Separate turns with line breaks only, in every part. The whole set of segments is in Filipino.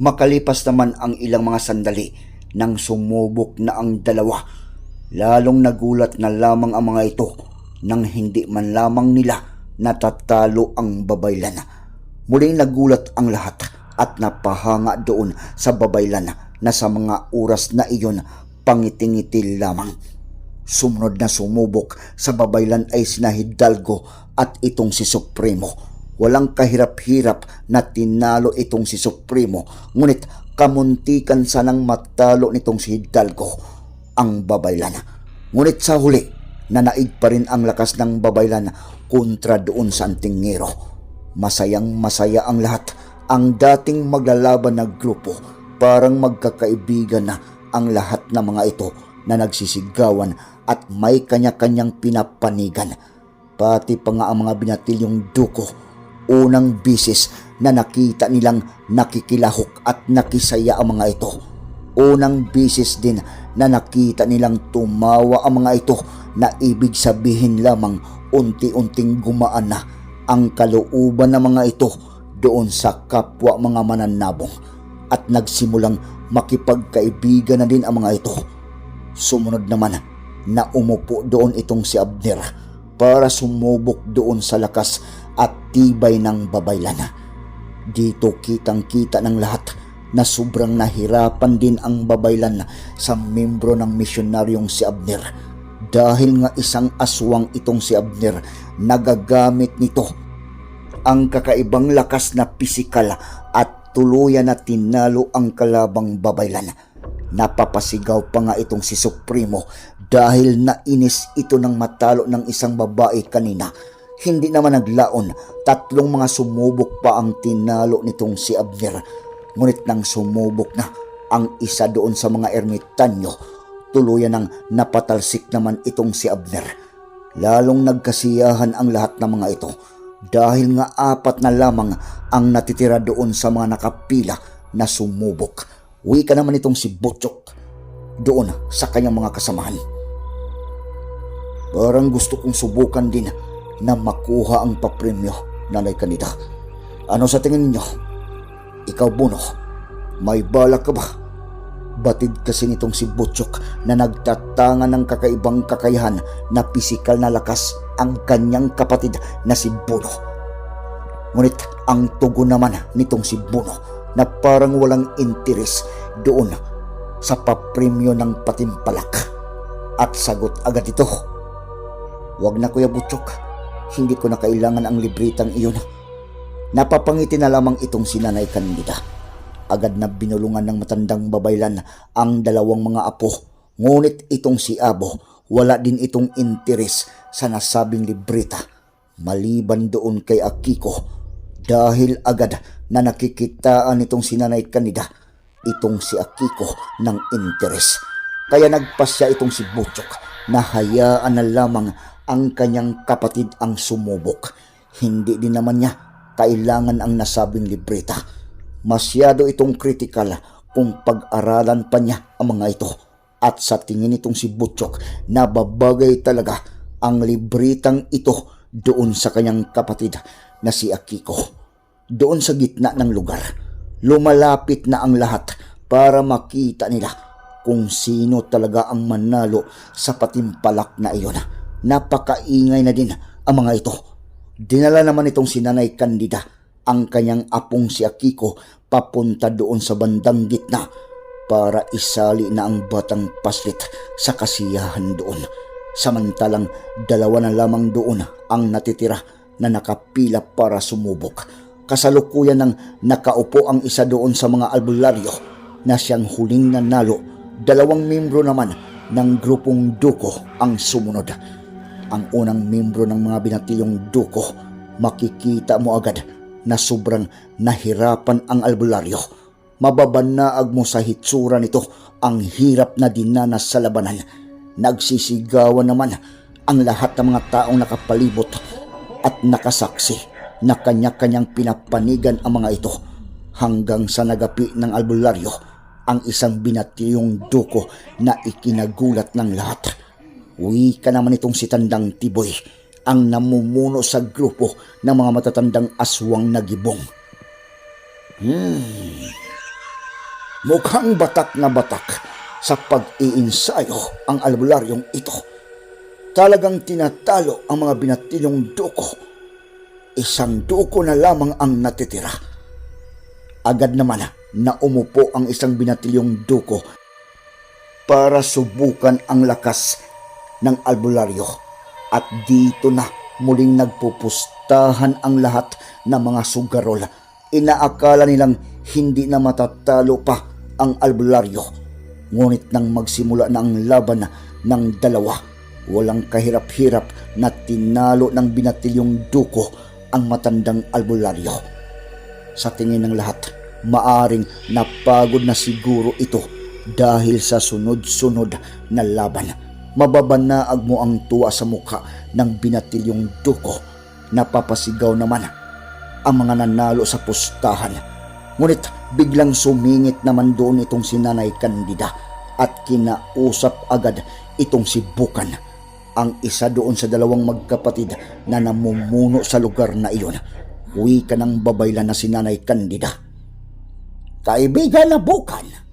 Makalipas naman ang ilang mga sandali nang sumubok na ang dalawa. Lalong nagulat na lamang ang mga ito nang hindi man lamang nila natatalo ang babaylan. Muling nagulat ang lahat at napahanga doon sa babaylan na sa mga oras na iyon pangitingiti lamang. Sumunod na sumubok sa babaylan ay sina Hidalgo at itong si Supremo. Walang kahirap-hirap na tinalo itong si Supremo, ngunit kamuntikan sanang matalo nitong si Hidalgo, ang babaylan. Ngunit sa huli, nanaig pa rin ang lakas ng babaylan kontra doon sa antingero. Masayang masaya ang lahat, ang dating maglalaban na grupo, parang magkakaibigan na ang lahat ng mga ito na nagsisigawan at may kanya-kanyang pinapanigan. Pati pa nga ang mga binatilyong duko unang bisis na nakita nilang nakikilahok at nakisaya ang mga ito. Unang bisis din na nakita nilang tumawa ang mga ito na ibig sabihin lamang unti-unting gumaan na ang kalooban ng mga ito doon sa kapwa mga mananabong at nagsimulang makipagkaibigan na din ang mga ito. Sumunod naman na umupo doon itong si Abner para sumubok doon sa lakas at tibay ng babaylan. Dito kitang-kita ng lahat na sobrang nahirapan din ang babaylan sa membro ng misyonaryong si Abner. Dahil nga isang aswang itong si Abner, nagagamit nito ang kakaibang lakas na pisikal at tuluyan na tinalo ang kalabang babaylan. Napapasigaw pa nga itong si Supremo dahil nainis ito ng matalo ng isang babae kanina. Hindi naman naglaon, tatlong mga sumubok pa ang tinalo nitong si Abner. Ngunit nang sumubok na ang isa doon sa mga ermitanyo, tuluyan ng napatalsik naman itong si Abner. Lalong nagkasiyahan ang lahat ng mga ito dahil nga apat na lamang ang natitira doon sa mga nakapila na sumubok. Uwi ka naman itong si Butchok doon sa kanyang mga kasamahan. Parang gusto kong subukan din na makuha ang papremyo, Nanay Kanida. Ano sa tingin ninyo? Ikaw, Buno, may balak ka ba? Batid kasi nitong si Butchok na nagtatanga ng kakaibang kakayahan na pisikal na lakas ang kanyang kapatid na si Buno. Ngunit ang tugon naman nitong si Buno na parang walang interes doon sa papremyo ng patimpalak. At sagot agad ito, Huwag na Kuya Butchok, hindi ko na kailangan ang libritang iyon. Napapangiti na lamang itong sinanay kandida. Agad na binulungan ng matandang babaylan ang dalawang mga apo. Ngunit itong si Abo, wala din itong interes sa nasabing librita. Maliban doon kay Akiko, dahil agad na nakikitaan itong sinanay kanida, itong si Akiko ng interes. Kaya nagpasya itong si Butchok na hayaan na lamang ang kanyang kapatid ang sumubok. Hindi din naman niya kailangan ang nasabing libreta. Masyado itong kritikal kung pag-aralan pa niya ang mga ito. At sa tingin itong si Butchok, nababagay talaga ang libritang ito doon sa kanyang kapatid na si Akiko. Doon sa gitna ng lugar, lumalapit na ang lahat para makita nila kung sino talaga ang manalo sa patimpalak na iyon. Napakaingay na din ang mga ito. Dinala naman itong sinanay kandida ang kanyang apong si Akiko papunta doon sa bandang gitna para isali na ang batang paslit sa kasiyahan doon. Samantalang dalawa na lamang doon ang natitira na nakapila para sumubok. Kasalukuyan ng nakaupo ang isa doon sa mga albularyo na siyang huling nanalo. Dalawang membro naman ng grupong Duko ang sumunod. Ang unang membro ng mga binatilyong Duko, makikita mo agad na sobrang nahirapan ang albularyo. Mababanaag mo sa hitsura nito ang hirap na dinanas sa labanan. Nagsisigawan naman ang lahat ng mga taong nakapalibot at nakasaksi na kanya-kanyang pinapanigan ang mga ito hanggang sa nagapi ng albularyo ang isang binatiyong duko na ikinagulat ng lahat. Uwi ka naman itong si Tandang Tiboy ang namumuno sa grupo ng mga matatandang aswang na gibong. Hmm. Mukhang batak na batak sa pag-iinsayo ang albularyong ito. Talagang tinatalo ang mga binatilyong duko. Isang duko na lamang ang natitira. Agad naman na umupo ang isang binatilyong duko para subukan ang lakas ng albularyo. At dito na muling nagpupustahan ang lahat ng mga sugarol. Inaakala nilang hindi na matatalo pa ang albularyo. Ngunit nang magsimula na ang laban ng dalawa, walang kahirap-hirap na tinalo ng binatilyong duko ang matandang albularyo. Sa tingin ng lahat, maaring napagod na siguro ito dahil sa sunod-sunod na laban. Mababanaag mo ang tuwa sa mukha ng binatilyong duko. Napapasigaw naman ang mga nanalo sa pustahan. Ngunit biglang sumingit naman doon itong si Nanay Candida at kinausap agad itong si Bukan, ang isa doon sa dalawang magkapatid na namumuno sa lugar na iyon. Uwi ka ng babaylan na si Nanay Candida. Kaibigan na Bukan,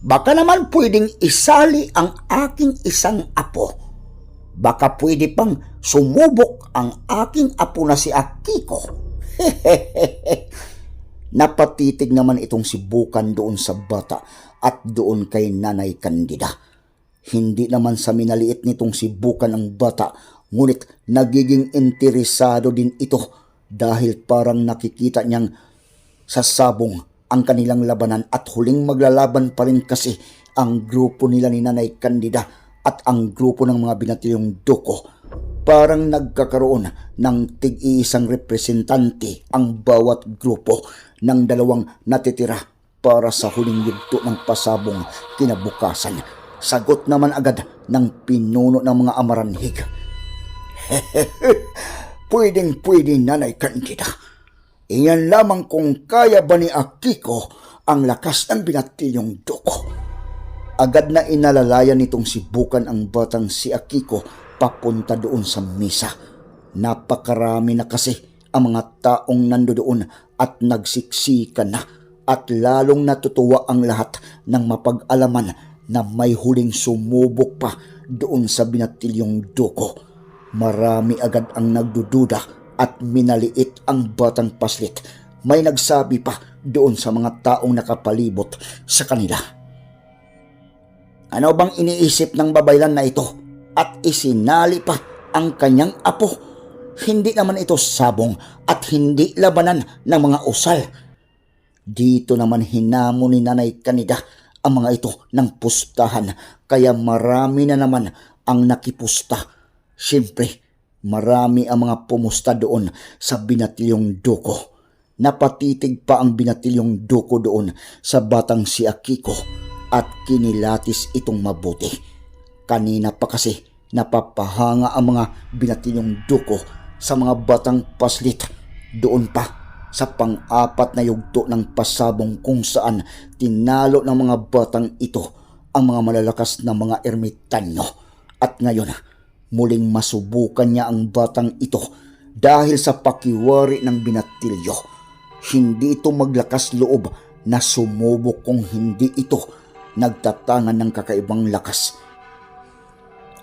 baka naman pwedeng isali ang aking isang apo. Baka pwede pang sumubok ang aking apo na si Akiko. Napatitig naman itong si Bukan doon sa bata at doon kay Nanay Candida. Hindi naman sa minaliit nitong si Bukan ang bata, ngunit nagiging interesado din ito dahil parang nakikita niyang sa sabong ang kanilang labanan at huling maglalaban pa rin kasi ang grupo nila ni Nanay Candida at ang grupo ng mga binatilyong duko parang nagkakaroon ng tig-iisang representante ang bawat grupo ng dalawang natitira para sa huling yugto ng pasabong kinabukasan. Sagot naman agad ng pinuno ng mga amaranhig. Pwedeng pwede nanay Candida. Iyan lamang kung kaya ba ni Akiko ang lakas ng binatilyong duko. Agad na inalalayan nitong si Bukan ang batang si Akiko papunta doon sa misa. Napakarami na kasi ang mga taong nandoon at nagsiksikan na at lalong natutuwa ang lahat ng mapag-alaman na may huling sumubok pa doon sa binatilyong duko. Marami agad ang nagdududa at minaliit ang batang paslit. May nagsabi pa doon sa mga taong nakapalibot sa kanila. Ano bang iniisip ng babaylan na ito? At isinali pa ang kanyang apo. Hindi naman ito sabong at hindi labanan ng mga usal. Dito naman hinamo ni Nanay Kanida ang mga ito ng pustahan kaya marami na naman ang nakipusta. Siyempre, marami ang mga pumusta doon sa binatilyong duko. Napatitig pa ang binatilyong duko doon sa batang si Akiko at kinilatis itong mabuti. Kanina pa kasi napapahanga ang mga binatilyong duko sa mga batang paslit doon pa sa pang-apat na yugto ng pasabong kung saan tinalo ng mga batang ito ang mga malalakas na mga ermitanyo. At ngayon, muling masubukan niya ang batang ito dahil sa pakiwari ng binatilyo. Hindi ito maglakas loob na sumubok kung hindi ito nagtatangan ng kakaibang lakas.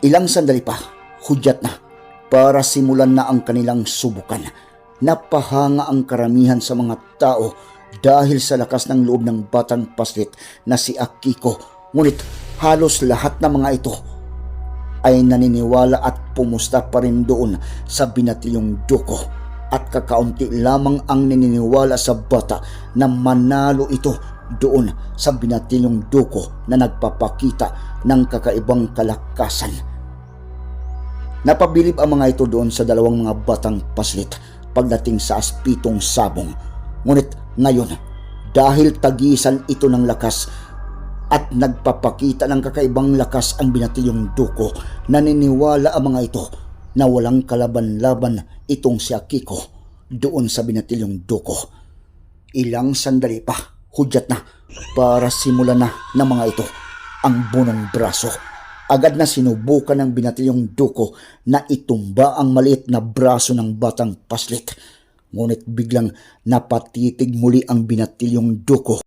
Ilang sandali pa, hudyat na para simulan na ang kanilang subukan. Napahanga ang karamihan sa mga tao dahil sa lakas ng loob ng batang paslit na si Akiko. Ngunit halos lahat ng mga ito ay naniniwala at pumusta pa rin doon sa binatilyong duko at kakaunti lamang ang naniniwala sa bata na manalo ito doon sa binatilyong duko na nagpapakita ng kakaibang kalakasan. Napabilib ang mga ito doon sa dalawang mga batang paslit pagdating sa aspitong sabong. Ngunit ngayon, dahil tagisan ito ng lakas at nagpapakita ng kakaibang lakas ang binatilyong duko, naniniwala ang mga ito na walang kalaban-laban itong si Akiko doon sa binatilyong duko. Ilang sandali pa, hudyat na, para simulan na ng mga ito ang bunong braso. Agad na sinubukan ng binatilyong duko na itumba ang maliit na braso ng batang paslit. Ngunit biglang napatitig muli ang binatilyong duko.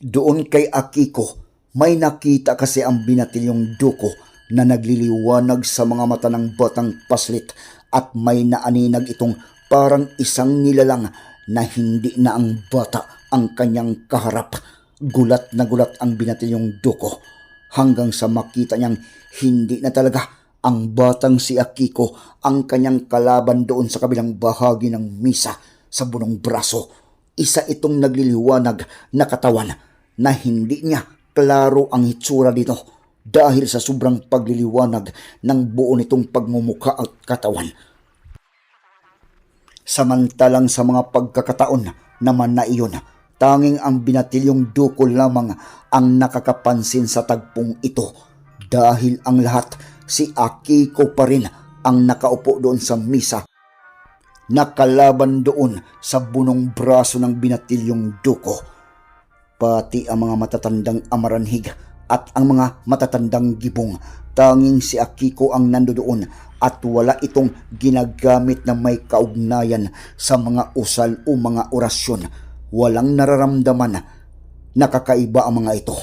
Doon kay Akiko, may nakita kasi ang binatilyong duko na nagliliwanag sa mga mata ng batang paslit at may naaninag itong parang isang nilalang na hindi na ang bata ang kanyang kaharap. Gulat na gulat ang binatilyong duko hanggang sa makita niyang hindi na talaga ang batang si Akiko ang kanyang kalaban doon sa kabilang bahagi ng misa sa bunong braso. Isa itong nagliliwanag na katawan na hindi niya klaro ang hitsura dito dahil sa sobrang pagliliwanag ng buo nitong pagmumuka at katawan. Samantalang sa mga pagkakataon naman na iyon, tanging ang binatilyong duko lamang ang nakakapansin sa tagpong ito dahil ang lahat si Akiko pa rin ang nakaupo doon sa misa nakalaban doon sa bunong braso ng binatilyong duko. Pati ang mga matatandang amaranhig at ang mga matatandang gibong, tanging si Akiko ang nandoon at wala itong ginagamit na may kaugnayan sa mga usal o mga orasyon. Walang nararamdaman na kakaiba ang mga ito.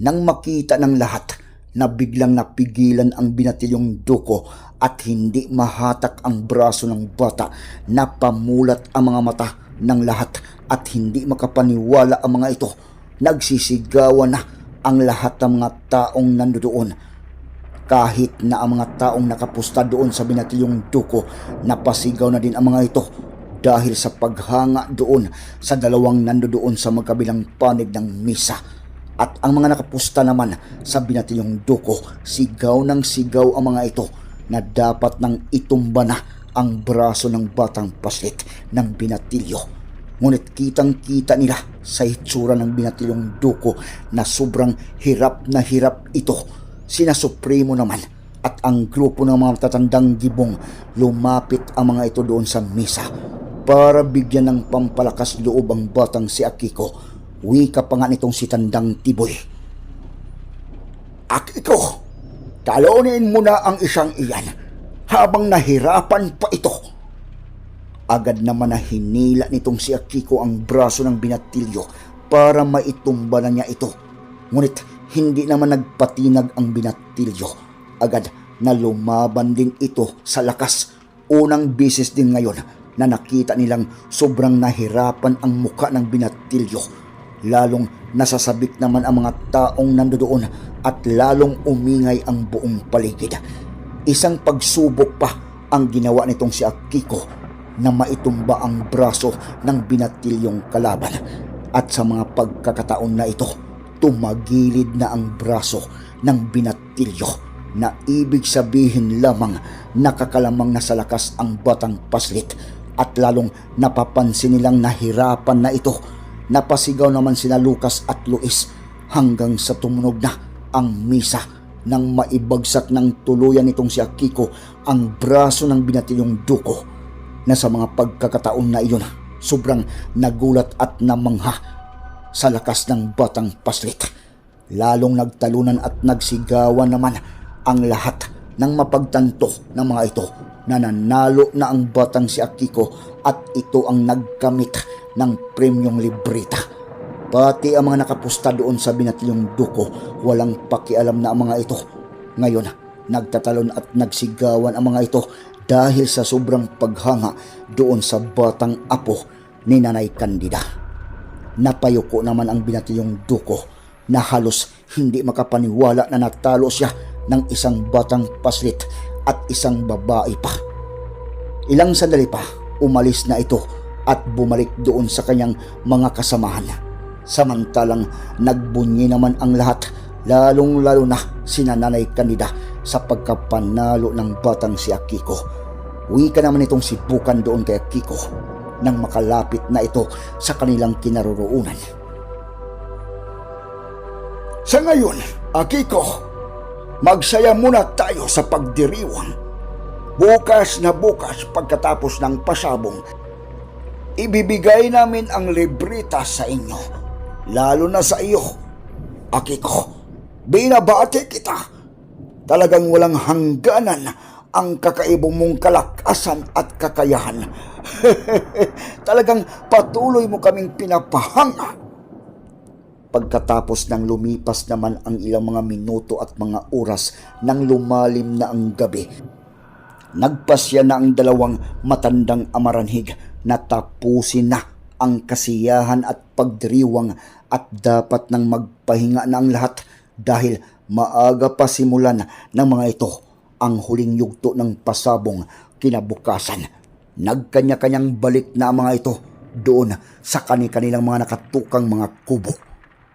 Nang makita ng lahat na biglang napigilan ang binatilyong duko at hindi mahatak ang braso ng bata, napamulat ang mga mata ng lahat at hindi makapaniwala ang mga ito. Nagsisigawan na ang lahat ng mga taong nandoon kahit na ang mga taong nakapusta doon sa binatilyong duko, napasigaw na din ang mga ito dahil sa paghanga doon sa dalawang nandoon sa magkabilang panig ng misa. At ang mga nakapusta naman sa binatilyong duko, sigaw ng sigaw ang mga ito na dapat nang itumba na ang braso ng batang paslit ng binatilyo. Ngunit kitang-kita nila sa hitsura ng binatilyong duko na sobrang hirap na hirap ito sina Supremo naman at ang grupo ng mga matatandang gibong lumapit ang mga ito doon sa misa para bigyan ng pampalakas loob ang batang si Akiko. Wika pa nga nitong si Tandang Tiboy. Akiko, talonin mo na ang isang iyan habang nahirapan pa ito. Agad naman na hinila nitong si Akiko ang braso ng binatilyo para maitumba na niya ito. Ngunit hindi naman nagpatinag ang binatilyo. Agad na lumaban din ito sa lakas. Unang bisis din ngayon na nakita nilang sobrang nahirapan ang muka ng binatilyo. Lalong nasasabik naman ang mga taong nandoon at lalong umingay ang buong paligid. Isang pagsubok pa ang ginawa nitong si Akiko na maitumba ang braso ng binatilyong kalaban. At sa mga pagkakataon na ito, tumagilid na ang braso ng binatilyo na ibig sabihin lamang nakakalamang na sa lakas ang batang paslit at lalong napapansin nilang nahirapan na ito. Napasigaw naman sina Lucas at Luis hanggang sa tumunog na ang misa nang maibagsak ng tuluyan nitong si Akiko ang braso ng binatilyong duko na sa mga pagkakataon na iyon sobrang nagulat at namangha sa lakas ng batang paslit. Lalong nagtalunan at nagsigawan naman ang lahat ng mapagtanto ng mga ito na nanalo na ang batang si Akiko at ito ang nagkamit ng premium libreta. Pati ang mga nakapusta doon sa binatilyong duko, walang pakialam na ang mga ito. Ngayon, nagtatalon at nagsigawan ang mga ito dahil sa sobrang paghanga doon sa batang apo ni Nanay Candida. Napayuko naman ang binatilyong duko na halos hindi makapaniwala na natalo siya ng isang batang paslit at isang babae pa. Ilang sandali pa, umalis na ito at bumalik doon sa kanyang mga kasamahan. Samantalang nagbunyi naman ang lahat, lalong lalo na si Nanay Candida sa pagkapanalo ng batang si Akiko. Uwi ka naman itong sibukan doon kay Kiko nang makalapit na ito sa kanilang kinaroroonan. Sa ngayon, Akiko, magsaya muna tayo sa pagdiriwang. Bukas na bukas pagkatapos ng pasabong, ibibigay namin ang librita sa inyo. Lalo na sa iyo, Akiko. Binabati kita. Talagang walang hangganan ang kakaibong mong kalakasan at kakayahan. Talagang patuloy mo kaming pinapahanga. Pagkatapos ng lumipas naman ang ilang mga minuto at mga oras nang lumalim na ang gabi, nagpasya na ang dalawang matandang amaranhig na tapusin na ang kasiyahan at pagdiriwang at dapat nang magpahinga na ang lahat dahil maaga pa simulan ng mga ito ang huling yugto ng pasabong kinabukasan. Nagkanya-kanyang balik na ang mga ito doon sa kani-kanilang mga nakatukang mga kubo.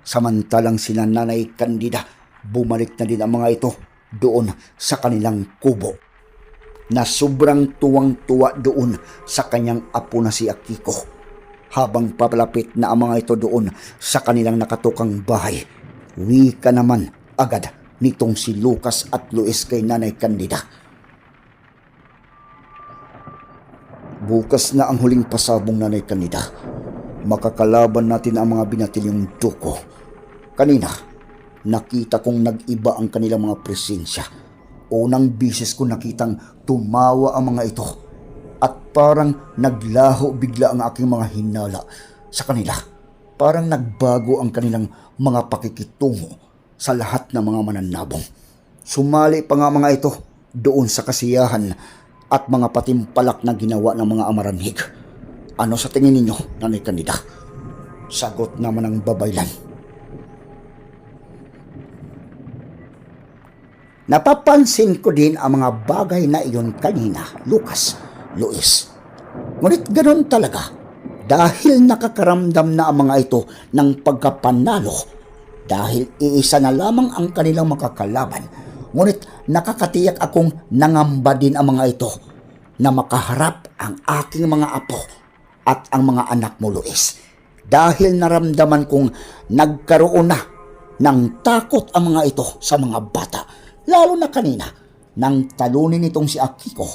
Samantalang sina Nanay Candida, bumalik na din ang mga ito doon sa kanilang kubo na sobrang tuwang-tuwa doon sa kanyang apo na si Akiko. Habang papalapit na ang mga ito doon sa kanilang nakatukang bahay, wika naman agad nitong si Lucas at Luis kay Nanay Candida. Bukas na ang huling pasabong Nanay Candida. Makakalaban natin ang mga binatilyong duko. Kanina, nakita kong nag-iba ang kanilang mga presensya. Unang bisis ko nakitang tumawa ang mga ito at parang naglaho bigla ang aking mga hinala sa kanila. Parang nagbago ang kanilang mga pakikitungo sa lahat ng mga mananabong. Sumali pa nga mga ito doon sa kasiyahan at mga patimpalak na ginawa ng mga amaranhig. Ano sa tingin ninyo, Nanay Candida? Sagot naman ng babaylan. Napapansin ko din ang mga bagay na iyon kanina, Lucas, Luis. Ngunit ganoon talaga dahil nakakaramdam na ang mga ito ng pagkapanalo dahil iisa na lamang ang kanilang makakalaban. Ngunit nakakatiyak akong nangamba din ang mga ito na makaharap ang aking mga apo at ang mga anak mo, Luis. Dahil naramdaman kong nagkaroon na ng takot ang mga ito sa mga bata. Lalo na kanina, nang talunin nitong si Akiko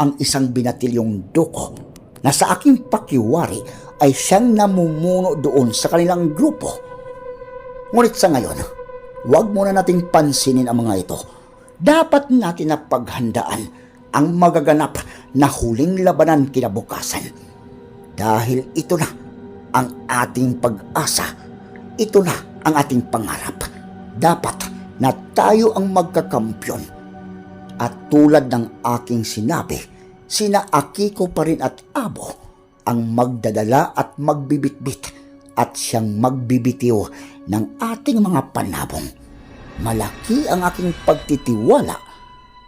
ang isang binatilyong duko na sa aking pakiwari ay siyang namumuno doon sa kanilang grupo. Ngunit sa ngayon, huwag muna nating pansinin ang mga ito. Dapat natin na paghandaan ang magaganap na huling labanan kinabukasan. Dahil ito na ang ating pag-asa. Ito na ang ating pangarap. Dapat na tayo ang magkakampyon. At tulad ng aking sinabi, sina Akiko pa rin at Abo ang magdadala at magbibitbit at siyang magbibitiw ng ating mga panabong. Malaki ang aking pagtitiwala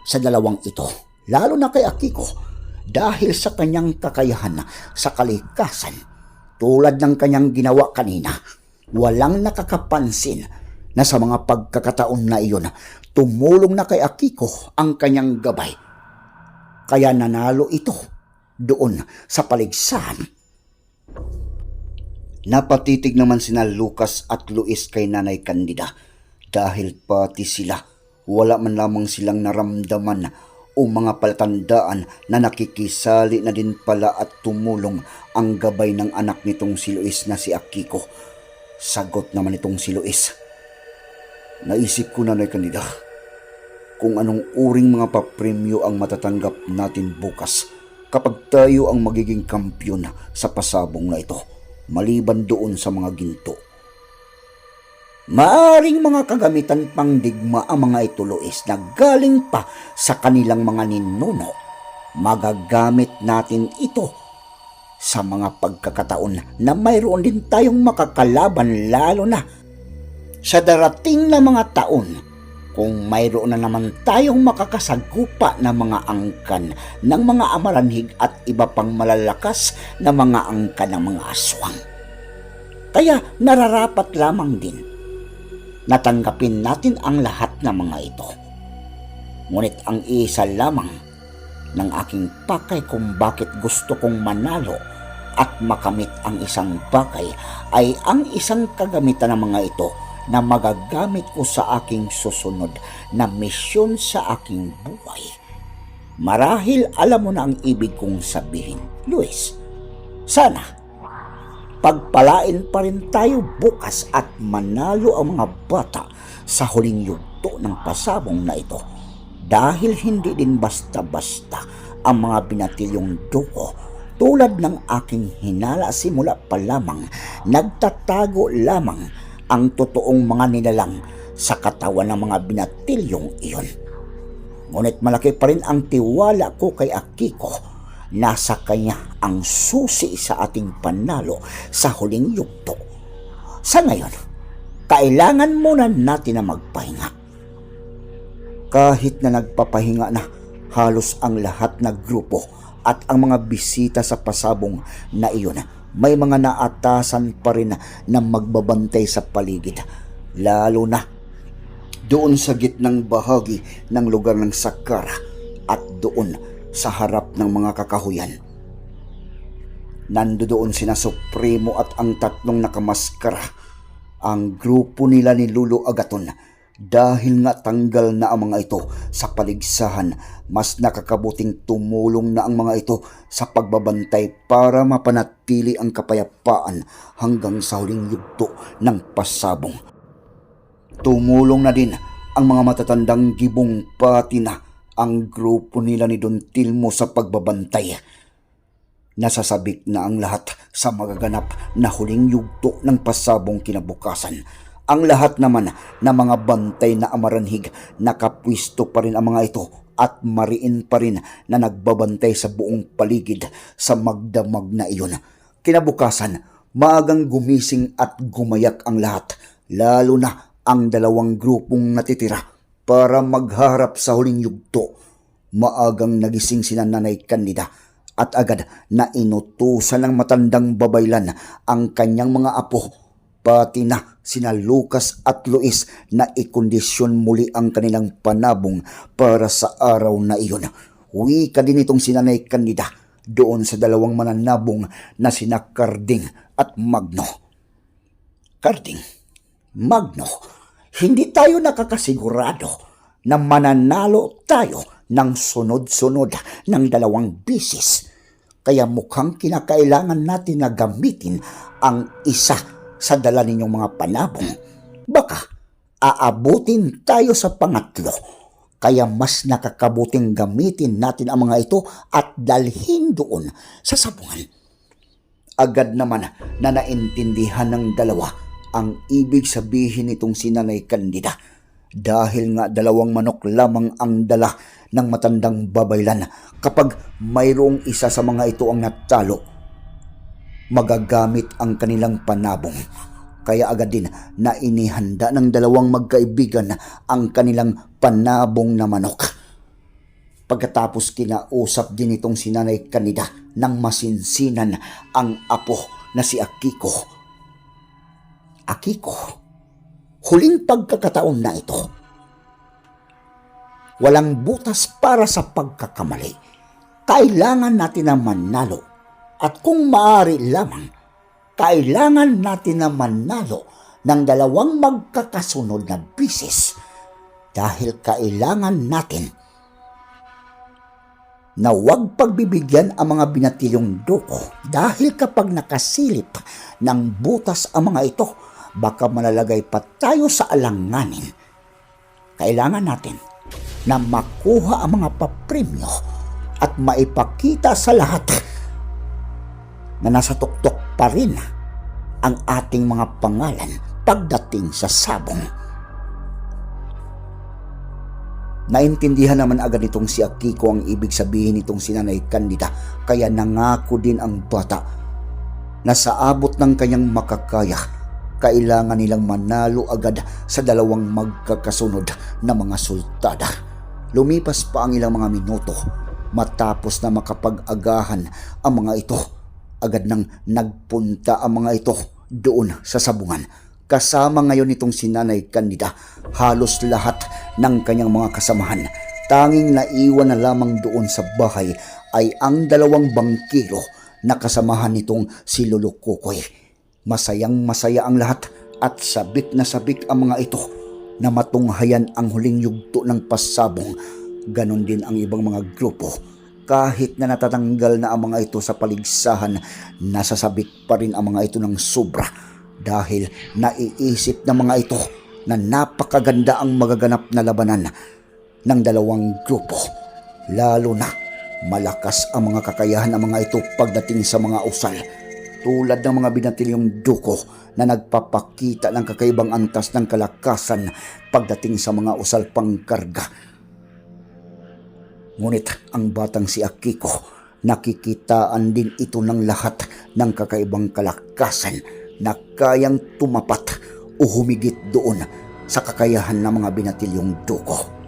sa dalawang ito, lalo na kay Akiko, dahil sa kanyang kakayahan sa kalikasan. Tulad ng kanyang ginawa kanina, walang nakakapansin na sa mga pagkakataon na iyon, tumulong na kay Akiko ang kanyang gabay. Kaya nanalo ito doon sa paligsahan. Napatitig naman sina Lucas at Luis kay Nanay Candida dahil pati sila wala man lamang silang naramdaman o mga palatandaan na nakikisali na din pala at tumulong ang gabay ng anak nitong si Luis na si Akiko. Sagot naman itong si Luis. Naisip ko na kanila kung anong uring mga papremyo ang matatanggap natin bukas kapag tayo ang magiging kampyon sa pasabong na ito maliban doon sa mga ginto. Maaring mga kagamitan pang digma ang mga ito, Luis, na galing pa sa kanilang mga ninuno. Magagamit natin ito sa mga pagkakataon na mayroon din tayong makakalaban lalo na sa darating na mga taon kung mayroon na naman tayong makakasagupa na mga angkan ng mga amaranhig at iba pang malalakas na mga angkan ng mga aswang. Kaya nararapat lamang din natanggapin natin ang lahat ng mga ito. Ngunit ang isa lamang ng aking pakay kung bakit gusto kong manalo at makamit ang isang bagay ay ang isang kagamitan ng mga ito na magagamit ko sa aking susunod na misyon sa aking buhay. Marahil alam mo na ang ibig kong sabihin, Luis. Sana, pagpalain pa rin tayo bukas at manalo ang mga bata sa huling yugto ng pasabong na ito. Dahil hindi din basta-basta ang mga binatilyong duko tulad ng aking hinala simula pa lamang, nagtatago lamang ang totoong mga nilalang sa katawan ng mga binatilyong iyon. Ngunit malaki pa rin ang tiwala ko kay Akiko. Nasa kanya ang susi sa ating panalo sa huling yugto. Sa ngayon, kailangan muna natin na magpahinga. Kahit na nagpapahinga na halos ang lahat na grupo at ang mga bisita sa pasabong na iyon, may mga naatasan pa rin na magbabantay sa paligid. Lalo na doon sa gitnang bahagi ng lugar ng Sakara at doon sa harap ng mga kakahuyan. Nando doon sina Supremo at ang tatlong nakamaskara. Ang grupo nila ni Lulu Agaton dahil nga tanggal na ang mga ito sa paligsahan, mas nakakabuting tumulong na ang mga ito sa pagbabantay para mapanatili ang kapayapaan hanggang sa huling yugto ng pasabong. Tumulong na din ang mga matatandang gibong pati na ang grupo nila ni Don Tilmo sa pagbabantay. Nasasabik na ang lahat sa magaganap na huling yugto ng pasabong kinabukasan. Ang lahat naman na mga bantay na amaranhig nakapwisto pa rin ang mga ito at mariin pa rin na nagbabantay sa buong paligid sa magdamag na iyon. Kinabukasan, maagang gumising at gumayak ang lahat, lalo na ang dalawang grupong natitira para magharap sa huling yugto. Maagang nagising sina Nanay Candida at agad na inutusan ng matandang babaylan ang kanyang mga apo pati na sina Lucas at Luis na ikondisyon muli ang kanilang panabong para sa araw na iyon. Wika din itong sinanay Candida doon sa dalawang mananabong na sina Carding at Magno. Carding, Magno, hindi tayo nakakasigurado na mananalo tayo ng sunod-sunod ng dalawang bisis. Kaya mukhang kinakailangan natin na gamitin ang isa sa dala ninyong mga panabong. Baka aabutin tayo sa pangatlo. Kaya mas nakakabuting gamitin natin ang mga ito at dalhin doon sa sabungan. Agad naman na naintindihan ng dalawa ang ibig sabihin nitong sinanay Candida dahil nga dalawang manok lamang ang dala ng matandang babaylan kapag mayroong isa sa mga ito ang natalo magagamit ang kanilang panabong kaya agad din na inihanda ng dalawang magkaibigan ang kanilang panabong na manok. Pagkatapos kinausap din itong sinanay kanida ng masinsinan ang apo na si Akiko. Akiko, huling pagkakataon na ito. Walang butas para sa pagkakamali. Kailangan natin na manalo. At kung maaari lamang, kailangan natin na manalo ng dalawang magkakasunod na bisis dahil kailangan natin na huwag pagbibigyan ang mga binatilyong duko dahil kapag nakasilip ng butas ang mga ito, baka malalagay pa tayo sa alanganin. Kailangan natin na makuha ang mga papremyo at maipakita sa lahat na nasa tuktok pa rin ang ating mga pangalan pagdating sa sabong. Naintindihan naman agad nitong si Akiko ang ibig sabihin nitong sinanay Candida kaya nangako din ang bata na sa abot ng kanyang makakaya kailangan nilang manalo agad sa dalawang magkakasunod na mga sultada. Lumipas pa ang ilang mga minuto matapos na makapag-agahan ang mga ito. Agad nang nagpunta ang mga ito doon sa sabungan kasama ngayon itong si Nanay Candida, halos lahat ng kanyang mga kasamahan Tanging naiwan na lamang doon sa bahay ay ang dalawang bangkero na kasamahan nitong si Lulukukoy. Masayang masaya ang lahat at sabik na sabik ang mga ito na matunghayan ang huling yugto ng pasabong. Ganon din ang ibang mga grupo. Kahit na natatanggal na ang mga ito sa paligsahan, nasasabik pa rin ang mga ito ng sobra dahil naiisip ng mga ito na napakaganda ang magaganap na labanan ng dalawang grupo. Lalo na malakas ang mga kakayahan ng mga ito pagdating sa mga usal. Tulad ng mga binatilyong duko na nagpapakita ng kakaibang antas ng kalakasan pagdating sa mga usal pangkarga. Ngunit ang batang si Akiko, nakikitaan din ito ng lahat ng kakaibang kalakasan na kayang tumapat o humigit doon sa kakayahan ng mga binatilyong duko.